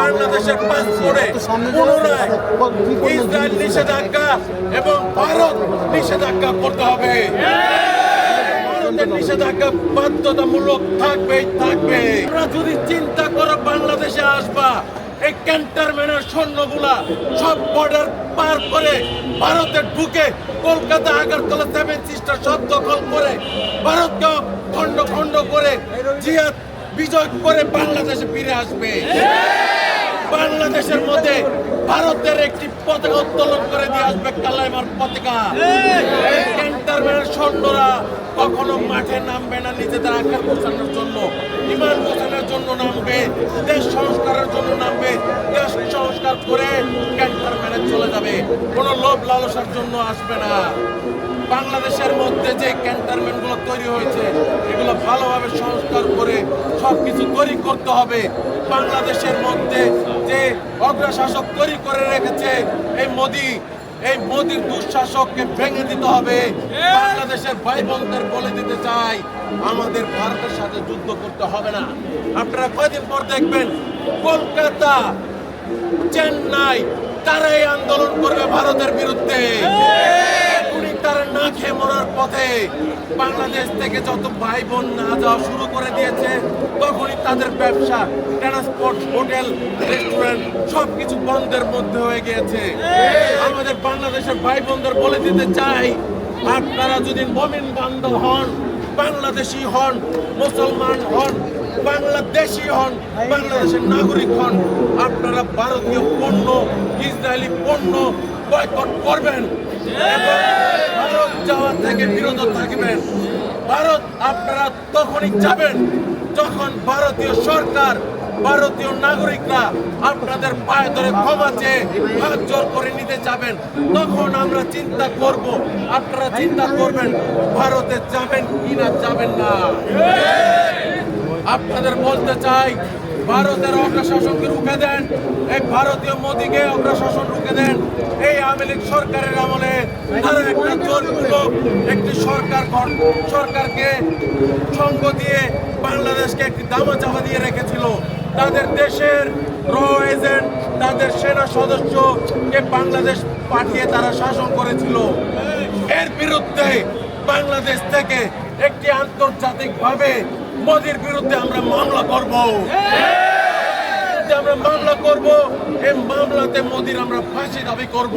বাংলাদেশের পাসপোর্টে পুনরায়? ইসরায়েল নিষেধাজ্ঞা এবং ভারত নিষেধাজ্ঞা করতে হবে। ভারতের নিষেধাজ্ঞা বাধ্যতামূলক থাকবেই থাকবে। তোমরা যদি চিন্তা করো বাংলাদেশে আসবা এই ক্যান্টারম্যানের সৈন্যগুলা সব বর্ডার পার করে ভারতে ঢুকে কলকাতা আগরতলা সেভেন সিস্টার সব দখল করে ভারতকে খণ্ড খণ্ড করে জিয়াদ বিজয় করে বাংলাদেশে ফিরে আসবে। বাংলাদেশের মধ্যে ভারতের একটি পতাকা উত্তোলন করে দিয়ে আসবে কালাইমার পতাকা। ক্যান্টারম্যানের সৈন্যরা কখনো মাঠে নামবে না, নিজেদের আকার গোছানোর জন্য, ইমান গোছানোর জন্য নামবে, দেশ সংস্কারের জন্য নামবে, দেশ সংস্কার করে ক্যান্টারম্যানে চলে যাবে। কোনো লোভ লালসার জন্য আসবে না। বাংলাদেশের মধ্যে যে ক্যান্টারমেন্টগুলো তৈরি হয়েছে, এগুলো ভালোভাবে সংস্কার করে সব কিছু তৈরি করতে হবে। বাংলাদেশের মধ্যে যে অগ্রশাসক তৈরি করে রেখেছে, এই মোদি, এই মোদির দুঃশাসককে ভেঙে দিতে হবে। বাংলাদেশের ভাই বোনদের বলে দিতে চাই, আমাদের ভারতের সাথে যুদ্ধ করতে হবে না। আপনারা কয়দিন পর দেখবেন, কলকাতা, চেন্নাই, তারাই আন্দোলন করবে ভারতের বিরুদ্ধে। পথে বাংলাদেশ থেকে যত ভাই বোন না যাওয়া শুরু করে দিয়েছে, তখনই তাদের ব্যবসা ট্রান্সপোর্ট হোটেল রেস্টুরেন্ট সবকিছু বন্ধের মধ্যে হয়ে গিয়েছে। আমাদের বাংলাদেশের ভাই বোনদের বলে দিতে চাই, আপনারা যদি মমিন বান্ধব হন, বাংলাদেশি হন, মুসলমান হন, বাংলাদেশি হন, বাংলাদেশের নাগরিক হন, আপনারা ভারতীয় পণ্য, ইসরায়েলি পণ্য বয়কট করবেন। ভারত যাওয়া থেকে বিরত থাকবেন। ভারত আপনারা তখনই যাবেন যখন ভারতীয় সরকার, ভারতীয় নাগরিকরা আপনাদের পায়ে ধরে ক্ষমা চেয়ে হাত জোর করে নিতে যাবেন। তখন আমরা চিন্তা করব, আপনারা চিন্তা করবেন, ভারতে যাবেন কি না যাবেন না। আপনাদের বলতে চাই ভারতের অগ্রশাসনকে রুখে দেন। এই ভারতীয় মোদীকে অগ্রশাসন রুখে দেন। এই আওয়ামী লীগ সরকারের আমলে একটা একটি সরকার সরকারকে সঙ্গ দিয়ে বাংলাদেশকে একটি দামা চাপা দিয়ে রেখেছিল। তাদের দেশের র এজেন্ট, তাদের সেনা সদস্যকে বাংলাদেশ পাঠিয়ে তারা শাসন করেছিল। এর বিরুদ্ধে বাংলাদেশ থেকে একটি আন্তর্জাতিকভাবে মোদির বিরুদ্ধে আমরা মামলা করব। আমরা মামলা করব। এই মামলাতে মোদির আমরা ফাঁসি দাবি করব।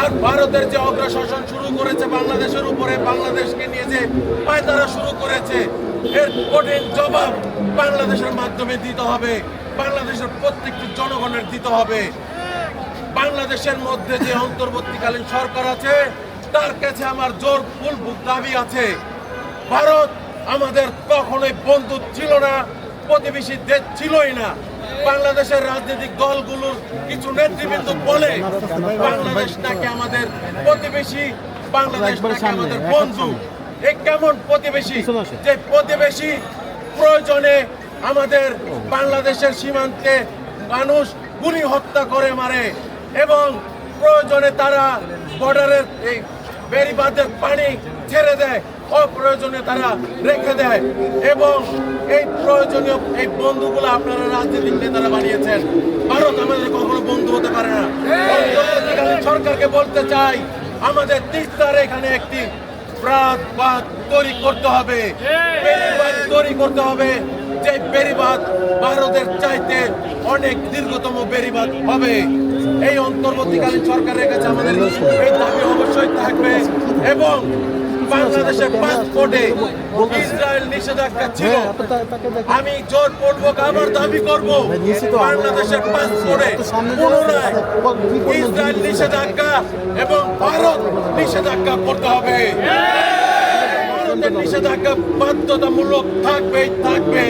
আর ভারতের যে অগ্রশাসন শুরু করেছে বাংলাদেশের উপরে, বাংলাদেশকে নিয়ে যে পায়তারা শুরু করেছে, এর কঠিন জবাব বাংলাদেশের মাধ্যমে দিতে হবে। বাংলাদেশের প্রত্যেকটি জনগণের দিতে হবে। বাংলাদেশের মধ্যে যে অন্তর্বর্তীকালীন সরকার আছে, তার কাছে আমার জোর ফুল দাবি আছে। ভারত আমাদের কখনোই বন্ধু ছিল না প্রতিবেশী দেশ ছিলই না। বাংলাদেশের রাজনৈতিক দলগুলোর কিছু নেতৃবৃন্দ বলে বাংলাদেশ নাকি আমাদের প্রতিবেশী বাংলাদেশ নাকি আমাদের বন্ধু। এ কেমন প্রতিবেশী? যে প্রতিবেশী প্রয়োজনে আমাদের বাংলাদেশের সীমান্তে মানুষ গুলি হত্যা করে মারে এবং প্রয়োজনে তারা বর্ডারের এই বেড়িবাঁধের পানি ছেড়ে দেয়। অপ্রয়োজনে তারা রেখে দেয়। এবং এই প্রয়োজনীয় এই বন্ধুগুলো আপনারা রাজনৈতিক নেতারা বানিয়েছেন। ভারত আমাদের কখনো বন্ধু হতে পারে না। সরকারকে বলতে চাই, আমাদের তিস্তার এখানে একটি প্রাত তৈরি করতে হবে। তৈরি করতে হবে। যে বেড়িবাঁধ ভারতের চাইতে অনেক দীর্ঘতম বেড়িবাঁধ হবে। এই অন্তর্বর্তীকালীন সরকারের কাছে আমাদের। এই দাবি অবশ্যই থাকবে। এবং বাংলাদেশের পাসপোর্টে ইসরায়েল নিষেধাজ্ঞা ছিল। আমি জোর পূর্বক আবার দাবি করব। বাংলাদেশের পাসপোর্টে পুনরায় ইসরায়েল নিষেধাজ্ঞা এবং ভারত নিষেধাজ্ঞা করতে হবে। ভারতের নিষেধাজ্ঞা বাধ্যতামূলক থাকবেই থাকবে।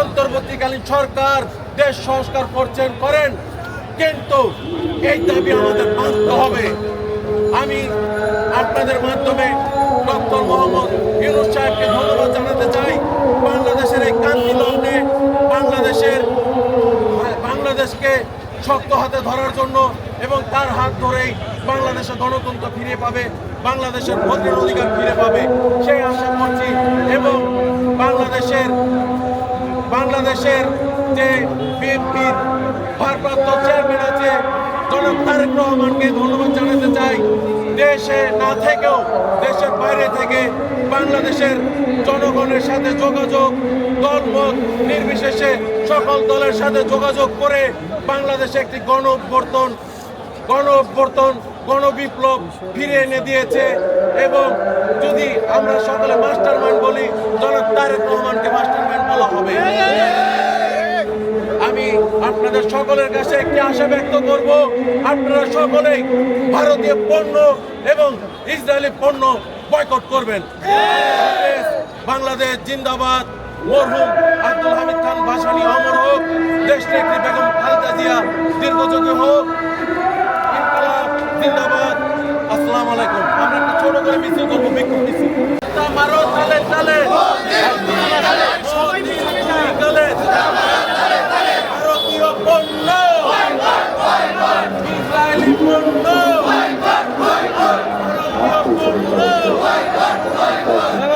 অন্তর্বর্তীকালীন সরকার দেশ সংস্কার করছেন করেন কিন্তু এই দাবি আমাদের মানতে হবে। আমি আপনাদের মাধ্যমে ডক্টর মোহাম্মদ ইউনুস সাহেবকে ধন্যবাদ জানাতে চাই। বাংলাদেশের এই কান্তি লগ্নে বাংলাদেশের, বাংলাদেশকে শক্ত হাতে ধরার জন্য এবং তার হাত ধরেই বাংলাদেশের গণতন্ত্র ফিরে পাবে, বাংলাদেশের ভোটের অধিকার ফিরে পাবে, সেই আশা করছি। এবং বাংলাদেশের বাংলাদেশের যে বিএনপির ভারপ্রাপ্ত চেয়ারম্যান আছে জনাব তারেক রহমানকে ধন্যবাদ জানাতে চাই। দেশে না থেকেও দেশের বাইরে থেকে বাংলাদেশের জনগণের সাথে যোগাযোগ, দলমত নির্বিশেষে সকল দলের সাথে যোগাযোগ করে বাংলাদেশে একটি গণ অভ্যর্থন গণ অভ্যর্থন গণবিপ্লব ফিরে এনে দিয়েছে এবং যদি আমরা সকলে মাস্টার মাইন্ড বলি জনাব তারেক রহমানকে মাস্টার মাইন্ড বলা হবে। আপনাদের সকলের কাছে একটি আশা ব্যক্ত করব আপনারা সকলেই ভারতীয় পণ্য এবং ইসরায়েলি পণ্য বয়কট করবেন। বাংলাদেশ জিন্দাবাদ। মরহুম আব্দুল হামিদ খান ভাসানী অমর হোক। দেশ নেত্রী বেগম খালেদা জিয়া দীর্ঘযোগী